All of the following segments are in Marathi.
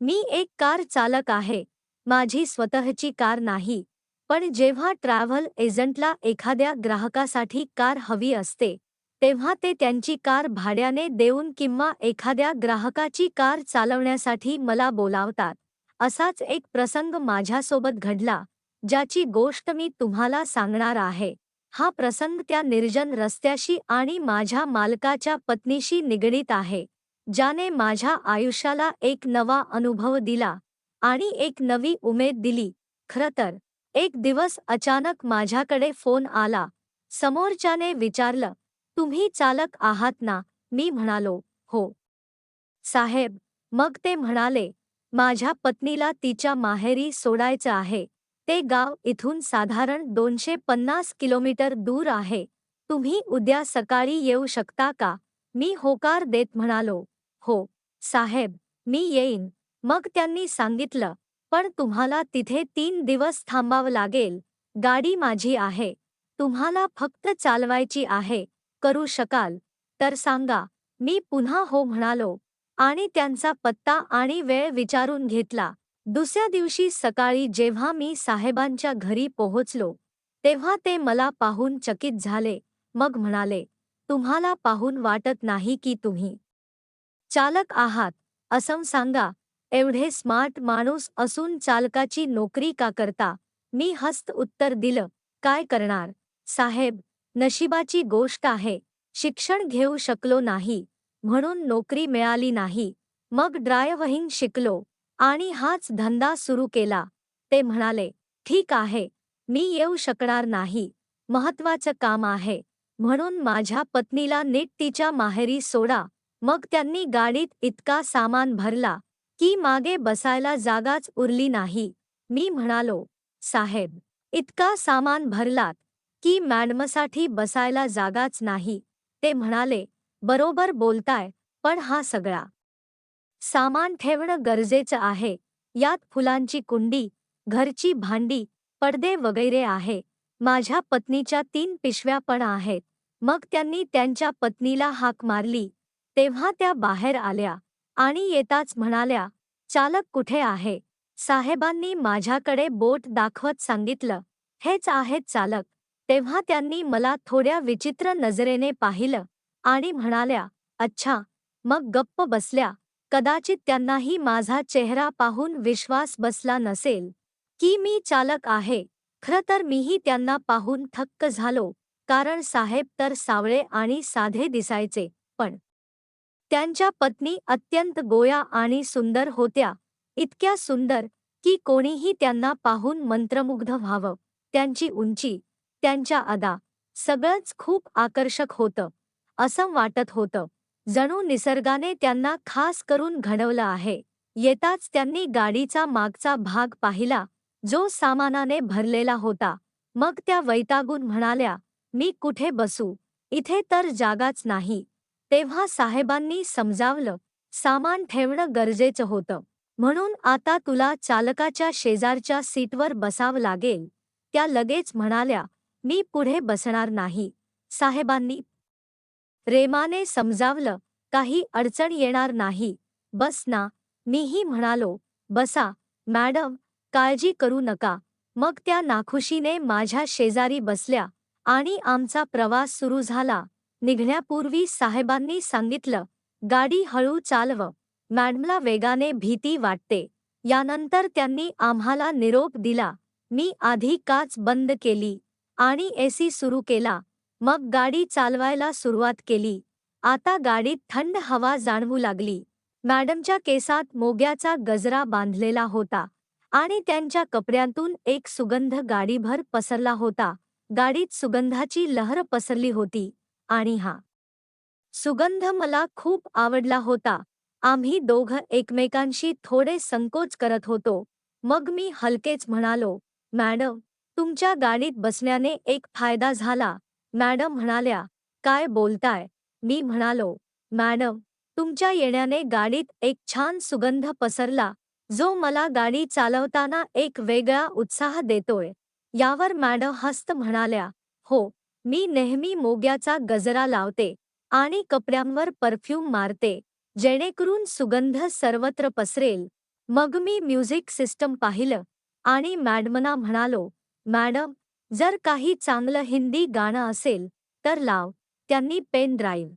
मी एक कार चालक आहे. माझी स्वतःची कार नाही. पण जेव्हा ट्रॅव्हल एजंटला एखाद्या ग्राहकासाठी कार हवी असते तेव्हा ते त्यांची कार भाड्याने देऊन किंवा एखाद्या ग्राहकाची कार चालवण्यासाठी मला बोलावतात. असाच एक प्रसंग माझ्यासोबत घडला ज्याची गोष्ट मी तुम्हाला सांगणार आहे. हा प्रसंग त्या निर्जन रस्त्याशी आणि माझ्या मालकाच्या पत्नीशी निगडीत आहे. ज्याने माझ्या आयुष्याला एक नवा अनुभव दिला आणि एक नवी उमेद दिली. खरं तर एक दिवस अचानक माझ्याकडे फोन आला. समोरच्याने विचारलं तुम्ही चालक आहात ना? मी म्हणालो हो. साहेब मग ते म्हणाले माझ्या पत्नीला तिच्या माहेरी सोडायचं आहे. ते गाव इथून साधारण दोनशे पन्नास किलोमीटर दूर आहे. तुम्ही उद्या सकाळी येऊ शकता का? मी होकार देत म्हणालो. हो साहेब मी येईन. मग त्यांनी सांगितलं पण तुम्हाला तिथे तीन दिवस थांबावं लागेल. गाडी माझी आहे. तुम्हाला फक्त चालवायची आहे. करू शकाल. तर सांगा मी पुन्हा हो म्हणालो. आणि त्यांचा पत्ता आणि वेळ विचारून घेतला. दुसऱ्या दिवशी सकाळी जेव्हा मी साहेबांच्या घरी पोहोचलो तेव्हा ते मला पाहून चकित झाले. मग म्हणाले तुम्हाला पाहून वाटत नाही की तुम्ही चालक आहात असं सांगा. एवढे स्मार्ट माणूस असून चालकाची नोकरी का करता? मी हस्त उत्तर दिलं. काय करणार? साहेब नशिबाची गोष्ट आहे. शिक्षण घेऊ शकलो नाही. म्हणून नोकरी मिळाली नाही. मग ड्रायव्हिंग शिकलो. आणि हाच धंदा सुरू केला. ते म्हणाले ठीक आहे. मी येऊ शकणार नाही. महत्वाचं काम आहे. म्हणून माझ्या पत्नीला नीट तिच्या माहेरी सोडा. मग त्यांनी गाडीत इतका सामान भरला की मागे बसायला जागाच उरली नाही. मी म्हणालो साहेब इतका सामान भरलात की मॅडमसाठी बसायला जागाच नाही. ते म्हणाले बरोबर बोलताय पण हा सगळा सामान ठेवणं गरजेचं आहे. यात फुलांची कुंडी घरची भांडी पडदे वगैरे आहे. माझ्या पत्नीच्या तीन पिशव्या पण आहेत. मग त्यांनी त्यांच्या पत्नीला हाक मारली. तेव्हा त्या बाहेर आल्या आणि येताच म्हणाल्या चालक कुठे आहे? साहेबांनी माझ्याकडे बोट दाखवत सांगितलं हेच आहेत चालक. तेव्हा त्यांनी मला थोड्या विचित्र नजरेने पाहिलं आणि म्हणाल्या अच्छा मग गप्प बसल्या. कदाचित त्यांनाही माझा चेहरा पाहून विश्वास बसला नसेल की मी चालक आहे. खरं तर मीही त्यांना पाहून थक्क झालो कारण साहेब तर सावळे आणि साधे दिसायचे पण त्यांच्या पत्नी अत्यंत गोया आणि सुंदर होत्या. इतक्या सुंदर की कोणीही त्यांना पाहून मंत्रमुग्ध व्हावं. त्यांची उंची त्यांच्या अदा सगळंच खूप आकर्षक होतं. असं वाटत होतं. जणू निसर्गाने त्यांना खास करून घडवलं आहे. येताच त्यांनी गाडीचा मागचा भाग पाहिला जो सामानाने भरलेला होता. मग त्या वैतागून म्हणाल्या मी कुठे बसू? इथे तर जागाच नाही. तेव्हा साहेबांनी समजावलं सामान ठेवणं गरजेचं होतं. म्हणून आता तुला चालकाच्या शेजारच्या सीटवर बसावं लागेल. त्या लगेच म्हणाल्या मी पुढे बसणार नाही. साहेबांनी रेमाने समजावलं काही अडचण येणार नाही. बस ना. मीही म्हणालो बसा. मॅडम काळजी करू नका. मग त्या नाखुशीने माझ्या शेजारी बसल्या आणि आमचा प्रवास सुरू झाला. निघण्यापूर्वी साहेबांनी सांगितलं गाडी हळू चालव. मॅडमला वेगाने भीती वाटते. यानंतर त्यांनी आम्हाला निरोप दिला. मी आधी काच बंद केली आणि एसी सुरू केला. मग गाडी चालवायला सुरुवात केली. आता गाडीत थंड हवा जाणवू लागली. मॅडमच्या केसात मोग्याचा गजरा बांधलेला होता आणि त्यांच्या कपड्यांतून एक सुगंध गाडीभर पसरला होता. गाडीत सुगंधाची लहर पसरली होती. आणि हा. सुगंध मला खूप आवडला होता. आम्ही दोघं एकमेकांशी थोडे संकोच करत होतो. मग मी हलकेच म्हणालो मॅडम तुमच्या गाडीत बसण्याने एक फायदा झाला. मॅडम म्हणाल्या काय बोलताय? मी म्हणालो मॅडम तुमच्या येण्याने गाडीत एक छान सुगंध पसरला जो मला गाडी चालवताना एक वेगळा उत्साह देतोय. यावर मॅडम हस्त म्हणाल्या हो मी नेहमी मोग्याचा गजरा लावते आणि कपड्यांवर परफ्यूम मारते जेणेकरून सुगंध सर्वत्र पसरेल. मग मी म्युझिक सिस्टम पाहिलं आणि मॅडमना म्हणालो मॅडम जर काही चांगलं हिंदी गाणं असेल तर लाव त्यांनी पेन ड्राईव्ह.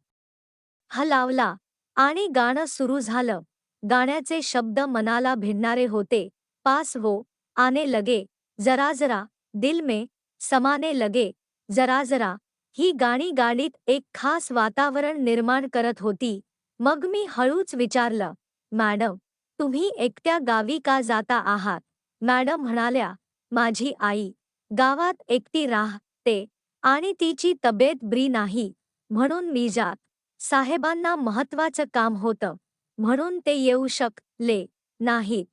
हा लावला आणि गाणं सुरू झालं. गाण्याचे शब्द मनाला भिडणारे होते. पास वो आने लगे जरा जरा दिल में समाने लगे. जरा जरा ही गाणी गाडीत एक खास वातावरण निर्माण करत होती. मग मी हळूच विचारलं मॅडम तुम्ही एकट्या गावी का जाता आहात? मॅडम म्हणाल्या माझी आई गावात एकटी राहते आणि तिची तब्येत ब्री नाही म्हणून मी जात. साहेबांना महत्वाचं काम होतं म्हणून ते येऊ शकले नाहीत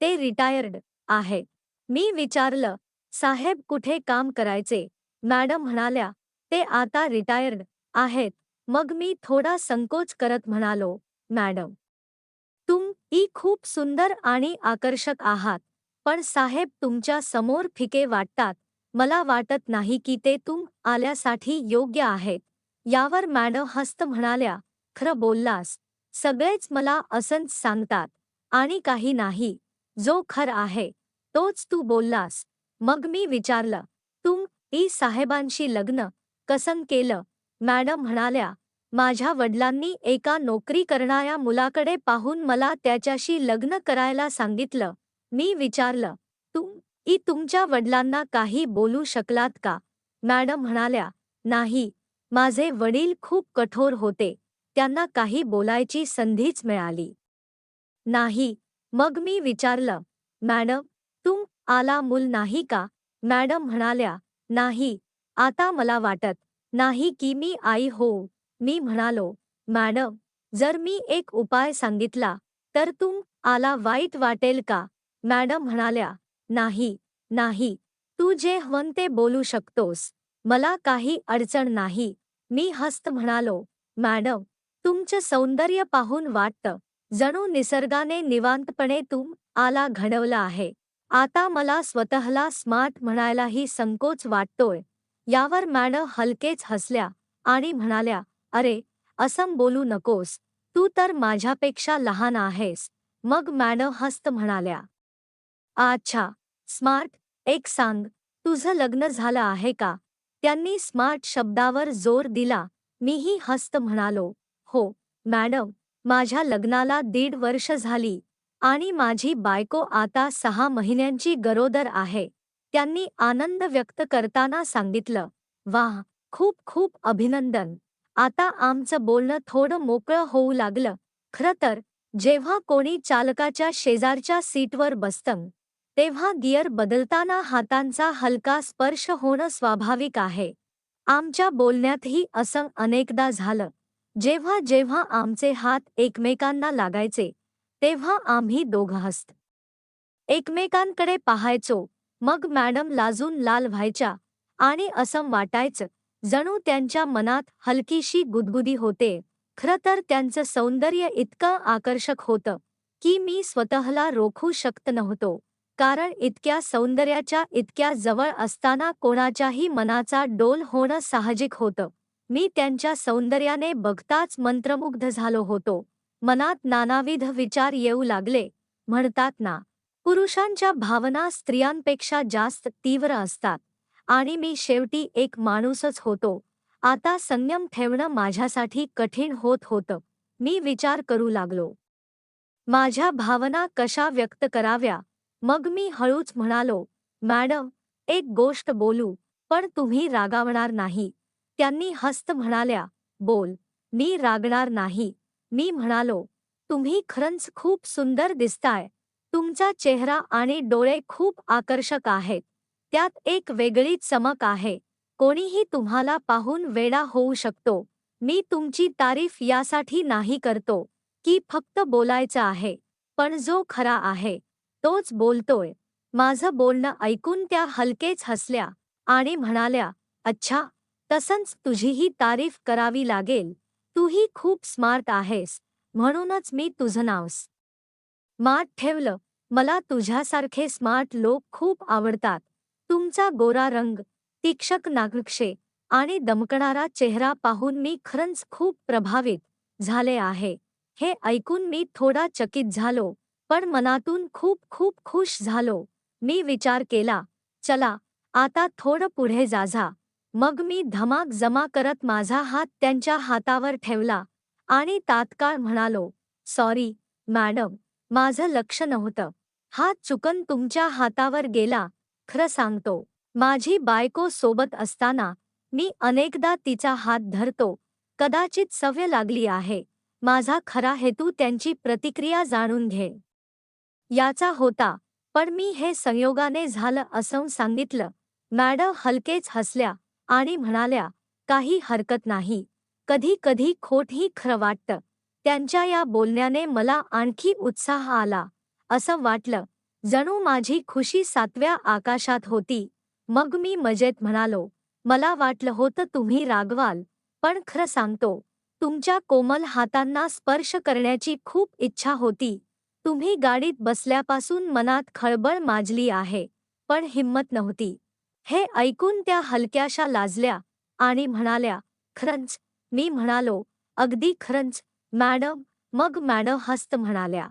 ते रिटायर्ड आहे मी विचारलं साहेब कुठे काम करायचे? मॅडम म्हणाल्या ते आता रिटायर्ड आहेत. मग मी थोडा संकोच करत म्हणालो मॅडम. तुम ई खूप सुंदर आणि आकर्षक आहात पण साहेब तुमच्यासमोर फिके वाटतात. मला वाटत नाही की ते तुम आल्यासाठी योग्य आहेत. यावर मॅडम हस्त म्हणाल्या खरं बोललास. सगळेच मला असंच सांगतात आणि काही नाही. जो खर आहे तोच तू बोललास. मग मी विचारलं तुम ई साहेबांशी लग्न कसं केलं? मॅडम म्हणाल्या माझ्या वडिलांनी एका नोकरी करणाऱ्या मुलाकडे पाहून मला त्याच्याशी लग्न करायला सांगितलं. मी विचारलं तुम ई तुमच्या वडिलांना काही बोलू शकलात का? मॅडम म्हणाल्या नाही. माझे वडील खूप कठोर होते. त्यांना काही बोलायची संधीच मिळाली. नाही. मग मी विचारलं मॅडम तुम आला मूल नाही का? मॅडम म्हणाल्या नाही आता मला वाटत नाही की मी आई हो मी म्हणालो मॅडम जर मी एक उपाय सांगितला तर तुम आला वाईट वाटेल का? मॅडम म्हणाल्या नाही नाही तू जे हवन ते बोलू शकतोस. मला काही अडचण नाही. मी हस्त म्हणालो मॅडम तुमचं सौंदर्य पाहून वाटतं. जणू निसर्गाने निवांतपणे तुम आला घडवला आहे. आता मला स्वतःला स्मार्ट म्हणायलाही संकोच वाटतोय. यावर मॅडम हलकेच हसल्या आणि म्हणाल्या अरे असं बोलू नकोस. तू तर माझ्यापेक्षा लहान आहेस. मग मॅडम हस्त म्हणाल्या अच्छा स्मार्ट एक सांग तुझं लग्न झालं आहे का? त्यांनी स्मार्ट शब्दावर जोर दिला मीही हस्त म्हणालो. हो मॅडम माझ्या लग्नाला दीड वर्ष झाली. आणि माझी बायको आता सहा महिन्यांची गरोदर आहे. त्यांनी आनंद व्यक्त करताना सांगितलं वाह खूप खूप अभिनंदन. आता आमचं बोलणं थोडं मोकळं होऊ लागलं. खरं तर जेव्हा कोणी चालकाच्या शेजारच्या सीटवर बसतं तेव्हा गिअर बदलताना हातांचा हलका स्पर्श होणं स्वाभाविक आहे. आमच्या बोलण्यातही असं अनेकदा झालं. जेव्हा जेव्हा आमचे हात एकमेकांना लागायचे तेव्हा आम्ही दोघं हस्त. एकमेकांकडे पाहायचो मग मॅडम लाजून लाल व्हायच्या आणि असं वाटायचं जणू त्यांच्या मनात हलकीशी गुदगुदी होते. खरं तर त्यांचं सौंदर्य इतकं आकर्षक होतं की मी स्वतःला रोखू शकत नव्हतो कारण इतक्या सौंदर्याच्या इतक्या जवळ असताना कोणाच्याही मनाचा डोल होणं साहजिक होतं. मी त्यांच्या सौंदर्याने बघताच मंत्रमुग्ध झालो होतो. मनात नानाविध विचार येऊ लागले. म्हणतात ना पुरुषांच्या भावना स्त्रियांपेक्षा जास्त तीव्र असतात. आणि मी शेवटी एक माणूसच होतो. आता संयम ठेवणं माझ्यासाठी कठीण होत होतं. मी विचार करू लागलो. माझ्या भावना कशा व्यक्त कराव्या? मग मी हळूच म्हणालो मॅडम एक गोष्ट बोलू पण तुम्ही रागावणार नाही. त्यांनी हस्त म्हणाल्या बोल मी रागणार नाही. मी म्हणालो तुम्ही खरंच खूप सुंदर दिसताय. तुमचा चेहरा आणि डोळे खूप आकर्षक आहेत. त्यात एक वेगळी चमक आहे. कोणीही तुम्हाला पाहून वेडा होऊ शकतो. मी तुमची तारीफ यासाठी नाही करतो की फक्त बोलायचं आहे. पण जो खरा आहे तोच बोलतोय. माझं बोलणं ऐकून त्या हलकेच हसल्या आणि म्हणाल्या अच्छा तसंच तुझीही तारीफ करावी लागेल. तूही खूप स्मार्ट आहेस म्हणूनच मी तुझं नावस स्मार्ट ठेवलं. मला तुझ्यासारखे स्मार्ट लोक खूप आवडतात. तुमचा गोरा रंग तीक्षक नागरिक्षे आणि दमकणारा चेहरा पाहून मी खरंच खूप प्रभावित झाले आहे. हे ऐकून मी थोडा चकित झालो पण मनातून खूप खूप खुश झालो. मी विचार केला चला आता थोडं पुढे जाझा मग मी धमाक जमा करत माझा हात त्यांच्या हातावर ठेवला आणि तात्काळ म्हणालो सॉरी मॅडम माझं लक्ष नव्हतं. हात चुकन तुमच्या हातावर गेला खरं सांगतो. माझी बायको सोबत असताना मी अनेकदा तिचा हात धरतो. कदाचित सवय लागली आहे. माझा खरा हेतू त्यांची प्रतिक्रिया जाणून घे. याचा होता पण मी हे संयोगाने झालं असं सांगितलं. मॅडम हलकेच हसल्या. आणि म्हणाल्या काही हरकत नाही. कधी कधी खोटही खरं वाटतं. त्यांच्या या बोलण्याने मला आणखी उत्साह आला. असं वाटलं जणू माझी खुशी सातव्या आकाशात होती. मग मी मजेत म्हणालो मला वाटलं होतं तुम्ही रागवाल पण खरं सांगतो तुमच्या कोमल हातांना स्पर्श करण्याची खूप इच्छा होती. तुम्ही गाडीत बसल्यापासून मनात खळबळ माजली आहे पण हिंमत नव्हती. हे ऐकून त्या हलक्याशा लाजल्या आणि म्हणाल्या खरंच मी म्हणालो अगदी खरंच मॅडम मग मॅडम हस्त म्हणाल्या.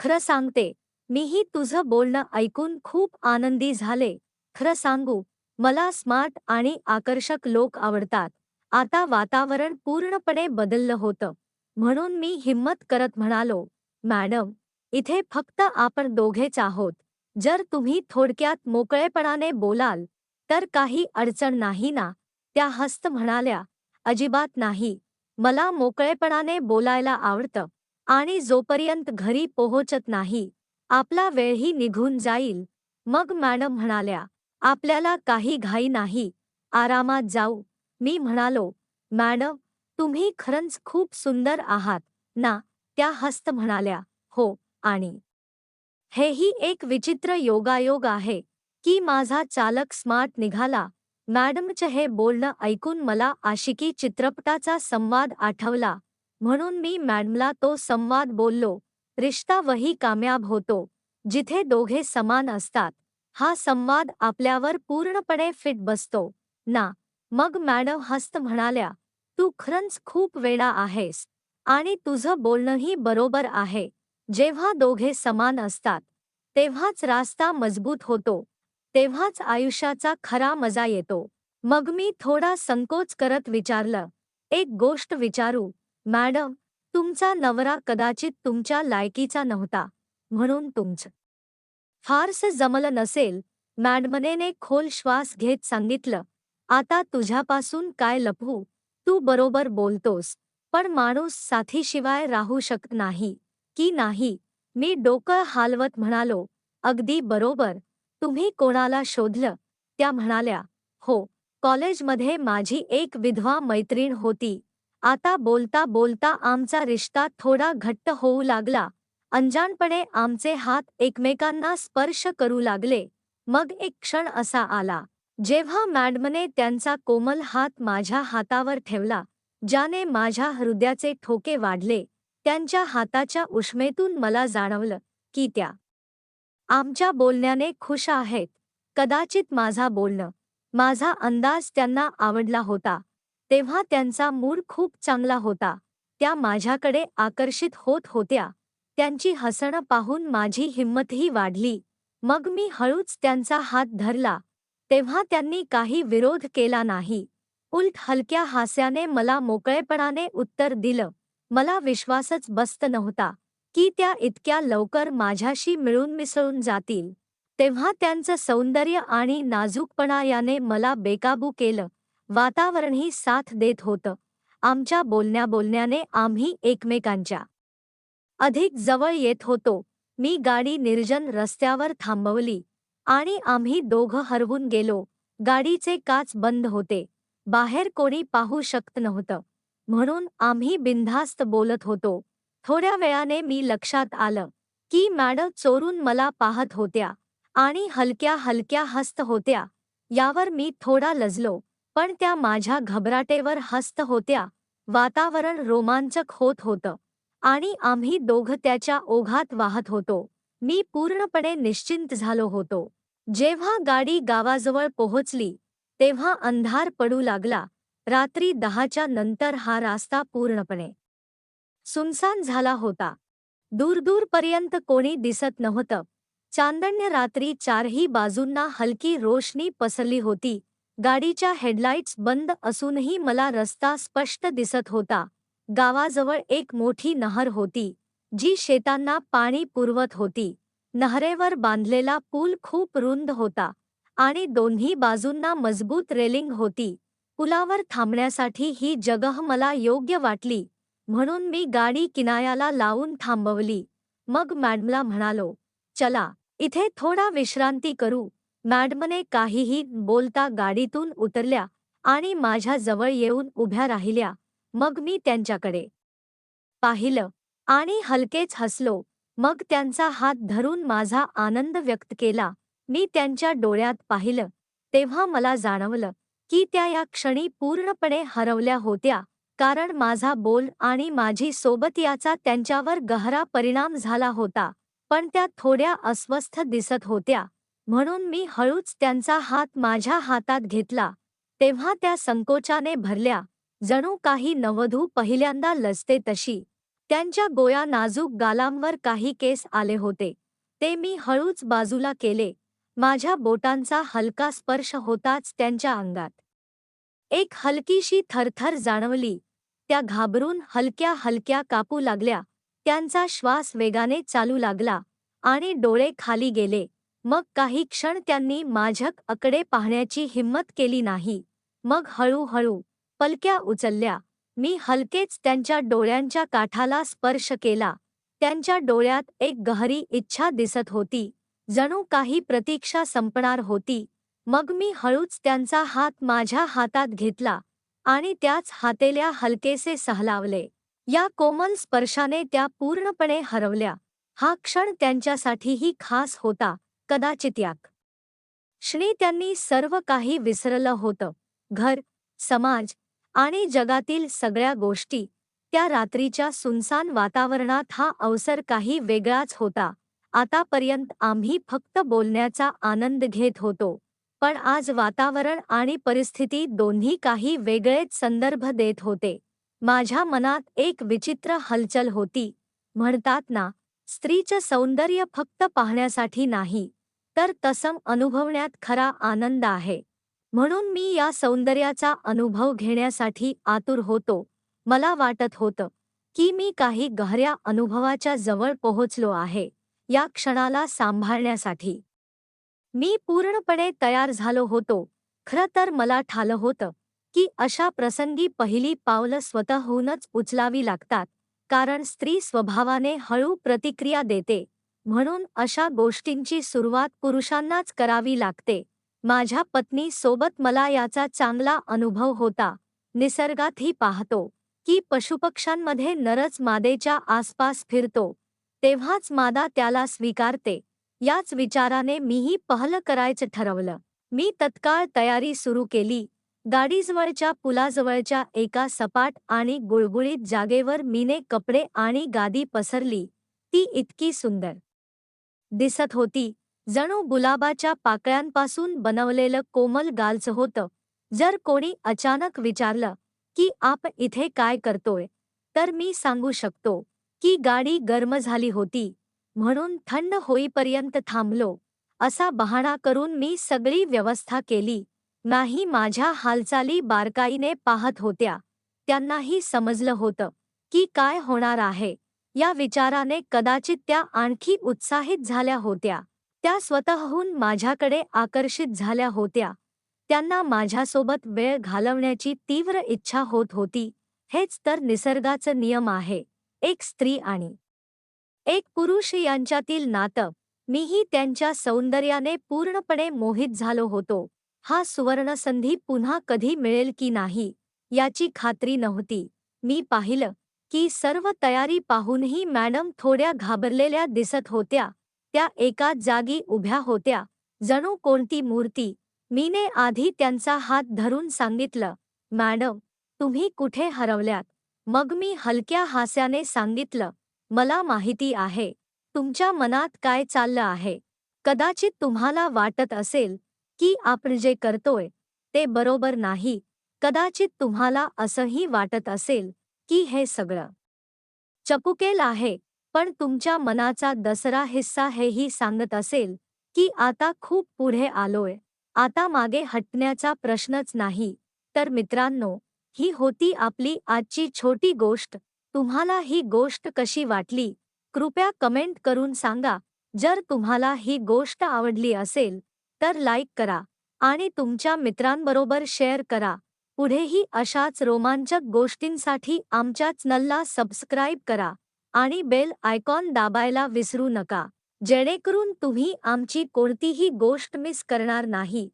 खरं सांगते मीही तुझं बोलणं ऐकून खूप आनंदी झाले. खरं सांगू मला स्मार्ट आणि आकर्षक लोक आवडतात. आता वातावरण पूर्णपणे बदललं होतं. म्हणून मी हिम्मत करत म्हणालो मॅडम इथे फक्त आपण दोघेच आहोत. जर तुम्ही थोडक्यात मोकळेपणाने बोलाल तर काही अडचण नाही ना? त्या हस्त म्हणाल्या अजिबात नाही. मला मोकळेपणाने बोलायला आवडतं आणि जोपर्यंत घरी पोहोचत नाही आपला वेळही निघून जाईल. मग मॅडम म्हणाल्या आपल्याला काही घाई नाही. आरामात जाऊ. मी म्हणालो मॅडम तुम्ही खरंच खूप सुंदर आहात ना? त्या हस्त म्हणाल्या हो आणि हेही एक विचित्र योगायोग आहे की माझा चालक स्मार्ट निघाला. मॅडमचं हे बोलणं ऐकून मला आशिकी चित्रपटाचा संवाद आठवला. म्हणून मी मॅडमला तो संवाद बोललो. रिश्ता वही कामयाब होतो. जिथे दोघे समान असतात. हा संवाद आपल्यावर पूर्णपणे फिट बसतो. ना मग मॅडम हस्त म्हणाल्या तू खरंच खूप वेळा आहेस. आणि तुझं बोलणंही बरोबर आहे. जेव्हा दोघे समान असतात तेव्हाच रास्ता मजबूत होतो तेव्हाच आयुष्याचा खरा मजा येतो. मग मी थोडा संकोच करत विचारलं एक गोष्ट विचारू मॅडम तुमचा नवरा कदाचित तुमच्या लायकीचा नव्हता म्हणून तुमचं. फारसं जमलं नसेल. मॅडमनेने खोल श्वास घेत सांगितलं आता तुझ्यापासून काय लपवू? तू बरोबर बोलतोस पण माणूस साथीशिवाय राहू शकत नाही. की नाही. मी डोकं हालवत म्हणालो अगदी बरोबर. तुम्ही कोणाला शोधलं? त्या म्हणाल्या हो कॉलेजमध्ये माझी एक विधवा मैत्रीण होती. आता बोलता बोलता आमचा रिश्ता थोडा घट्ट होऊ लागला. अंजानपणे आमचे हात एकमेकांना स्पर्श करू लागले. मग एक क्षण असा आला जेव्हा मॅडमने त्यांचा कोमल हात माझ्या हातावर ठेवला ज्याने माझ्या हृदयाचे ठोके वाढले. त्यांच्या हाताच्या उष्मेतून मला जाणवलं की त्या आमच्या बोलण्याने खुश आहेत. कदाचित माझा बोलणं माझा अंदाज त्यांना आवडला होता. तेव्हा त्यांचा मूड खूप चांगला होता. त्या माझ्याकडे आकर्षित होत होत्या. त्यांची हसणं पाहून माझी हिंमतही वाढली. मग मी हळूच त्यांचा हात धरला. तेव्हा त्यांनी काही विरोध केला नाही. उलट हलक्या हास्याने मला मोकळेपणाने उत्तर दिलं. मला विश्वासच बसत नव्हता की त्या इतक्या लवकर माझ्याशी मिळून मिसळून जातील. तेव्हा त्यांचं सौंदर्य आणि नाजूकपणा याने मला बेकाबू केलं. वातावरणही साथ देत होतं. आमच्या बोलण्या बोलण्याने आम्ही एकमेकांच्या अधिक जवळ येत होतो. मी गाडी निर्जन रस्त्यावर थांबवली आणि आम्ही दोघं हरवून गेलो. गाडीचे काच बंद होते. बाहेर कोणी पाहू शकत नव्हतं. म्हणून आम्ही बिनधास्त बोलत होतो. थोड्या वेळाने मी लक्षात आलं की मॅडम चोरून मला पाहत होत्या आणि हलक्या हलक्या हस्त होत्या. यावर मी थोडा लजलो पण त्या माझ्या घबराटेवर हस्त होत्या. वातावरण रोमांचक होत होतं आणि आम्ही दोघं त्याच्या ओघात वाहत होतो. मी पूर्णपणे निश्चिंत झालो होतो. जेव्हा गाडी गावाजवळ पोहोचली तेव्हा अंधार पडू लागला. रात्री दहाच्या नंतर हा रास्ता पूर्णपणे सुनसान झाला होता. दूरदूरपर्यंत कोणी दिसत नव्हतं. चांदण्य रात्री चारही बाजूंना हलकी रोशनी पसरली होती. गाडीच्या हेडलाईट्स बंद असूनही मला रस्ता स्पष्ट दिसत होता. गावाजवळ एक मोठी नहर होती जी शेतांना पाणी पुरवत होती. नहरेवर बांधलेला पूल खूप रुंद होता आणि दोन्ही बाजूंना मजबूत रेलिंग होती. पुलावर थांबण्यासाठी ही जगह मला योग्य वाटली म्हणून मी गाडी किनायाला लावून थांबवली. मग मॅडमला म्हणालो चला इथे थोडा विश्रांती करू. मॅडमने काहीही बोलता गाडीतून उतरल्या आणि माझ्याजवळ येऊन उभ्या राहिल्या. मग मी त्यांच्याकडे पाहिलं आणि हलकेच हसलो. मग त्यांचा हात धरून माझा आनंद व्यक्त केला. मी त्यांच्या डोळ्यात पाहिलं तेव्हा मला जाणवलं की त्या या क्षणी पूर्णपणे हरवल्या होत्या कारण माझा बोल आणि माझी सोबत याचा त्यांच्यावर गहरा परिणाम झाला होता पण त्या थोड्या अस्वस्थ दिसत होत्या. म्हणून मी हळूच त्यांचा हात माझ्या हातात घेतला. तेव्हा त्या संकोचाने भरल्या. जणू काही नवधू पहिल्यांदा लजते तशी. त्यांच्या गोया नाजूक गालांवर काही केस आले होते. ते मी हळूच बाजूला केले. माझ्या बोटांचा हलका स्पर्श होताच त्यांच्या अंगात. एक हलकीशी थरथर जाणवली. त्या घाबरून हलक्या हलक्या कापू लागल्या. त्यांचा श्वास वेगाने चालू लागला आणि डोळे खाली गेले. मग काही क्षण त्यांनी माझ्याक अकडे पाहण्याची हिंमत केली नाही. मग हळूहळू पलक्या उचलल्या. मी हलकेच त्यांच्या डोळ्यांच्या काठाला स्पर्श केला. त्यांच्या डोळ्यात एक गहरी इच्छा दिसत होती. जणू काही प्रतीक्षा संपणार होती. मग मी हळूच त्यांचा हात माझ्या हातात घेतला आणि त्याच हातेल्या हलकेसे सहलावले. या कोमल स्पर्शाने त्या पूर्णपणे हरवल्या. हा क्षण त्यांच्यासाठीही खास होता कदाचित याक. श्री त्यांनी सर्व काही विसरलं होतं. घर समाज आणि जगातील सगळ्या गोष्टी. त्या रात्रीच्या सुनसान वातावरणात हा अवसर काही वेगळाच होता. आतापर्यंत आम्ही फक्त बोलण्याचा आनंद घेत होतो. पण आज वातावरण आणि परिस्थिती दोन्ही काही वेगळेच संदर्भ देत होते. माझ्या मनात एक विचित्र हलचल होती. म्हणतात ना स्त्रीचं सौंदर्य फक्त पाहण्यासाठी नाही तर तसम अनुभवण्यात खरा आनंद आहे. म्हणून मी या सौंदर्याचा अनुभव घेण्यासाठी आतुर होतो. मला वाटत होतं की मी काही गहऱ्या अनुभवाच्या जवळ पोहोचलो आहे. या क्षणाला सांभाळण्यासाठी. मी पूर्णपणे तयार झालो होतो. खरं तर मला ठालं होतं की अशा प्रसंगी पहिली पावलं स्वतःहूनच उचलावी लागतात कारण स्त्री स्वभावाने हळू प्रतिक्रिया देते म्हणून अशा गोष्टींची सुरुवात पुरुषांनाच करावी लागते. माझ्या पत्नी सोबत मला याचा चांगला अनुभव होता. निसर्गातही पाहतो की पशुपक्ष्यांमध्ये नरच मादेच्या आसपास फिरतो. तेव्हाच मादा त्याला स्वीकारते. याच विचाराने मीही पहल करायचं ठरवलं. मी तत्काळ तयारी सुरू केली. गाडीजवळच्या पुलाजवळच्या एका सपाट आणि गुळगुळीत जागेवर मीने कपडे आणि गादी पसरली. ती इतकी सुंदर दिसत होती. जणू गुलाबाच्या पाकळ्यांपासून बनवलेलं कोमल गालचं होतं. जर कोणी अचानक विचारलं की आप इथे काय करतोय? तर मी सांगू शकतो. की गाडी गर्म झाली होती म्हणून थंड होईपर्यंत थांबलो. असा बहाणा करून मी सगळी व्यवस्था केली. नाही माझ्या हालचाली बारकाईने पाहत होत्या. त्यांनाही समजलं होतं की काय होणार आहे. या विचाराने कदाचित त्या आणखी उत्साहित झाल्या होत्या. त्या स्वतःहून माझ्याकडे आकर्षित झाल्या होत्या. त्यांना माझ्यासोबत वेळ घालवण्याची तीव्र इच्छा होत होती. हेच तर निसर्गाचं नियम आहे. एक स्त्री आणि एक पुरुष यांच्यातील नातं. मीही त्यांच्या सौंदर्याने पूर्णपणे मोहित झालो होतो. हा सुवर्णसंधी पुन्हा कधी मिळेल की नाही याची खात्री नव्हती. मी पाहिलं की सर्व तयारी पाहूनही मॅडम थोड्या घाबरलेल्या दिसत होत्या. त्या एकाच जागी उभ्या होत्या. जणू कोणती मूर्ती? मीने आधी त्यांचा हात धरून सांगितलं मॅडम तुम्ही कुठे हरवल्यात? मग मी हलक्या हास्याने सांगितलं मला माहिती आहे. तुमच्या मनात काय चाललं आहे? कदाचित तुम्हाला वाटत असेल की आपण जे करतोय ते बरोबर नाही. कदाचित तुम्हाला असंही वाटत असेल की हे सगळं चपुकेल आहे. पण तुमच्या मनाचा दसरा हिस्सा हेही सांगत असेल की आता खूप पुढे आलोय. आता मागे हटण्याचा प्रश्नच नाही. तर मित्रांनो ही होती आपली आजची छोटी गोष्ट. तुम्हाला ही गोष्ट कशी वाटली? कृपया कमेंट करून सांगा. जर तुम्हाला ही गोष्ट आवडली असेल तर लाईक करा आणि तुमच्या मित्रांबरोबर शेअर करा. पुढेही अशाच रोमांचक गोष्टींसाठी आमच्या चॅनलला सबस्क्राईब करा आणि बेल आयकॉन दाबायला विसरू नका. जेणेकरून तुम्ही आमची कोणतीही गोष्ट मिस करणार नाही.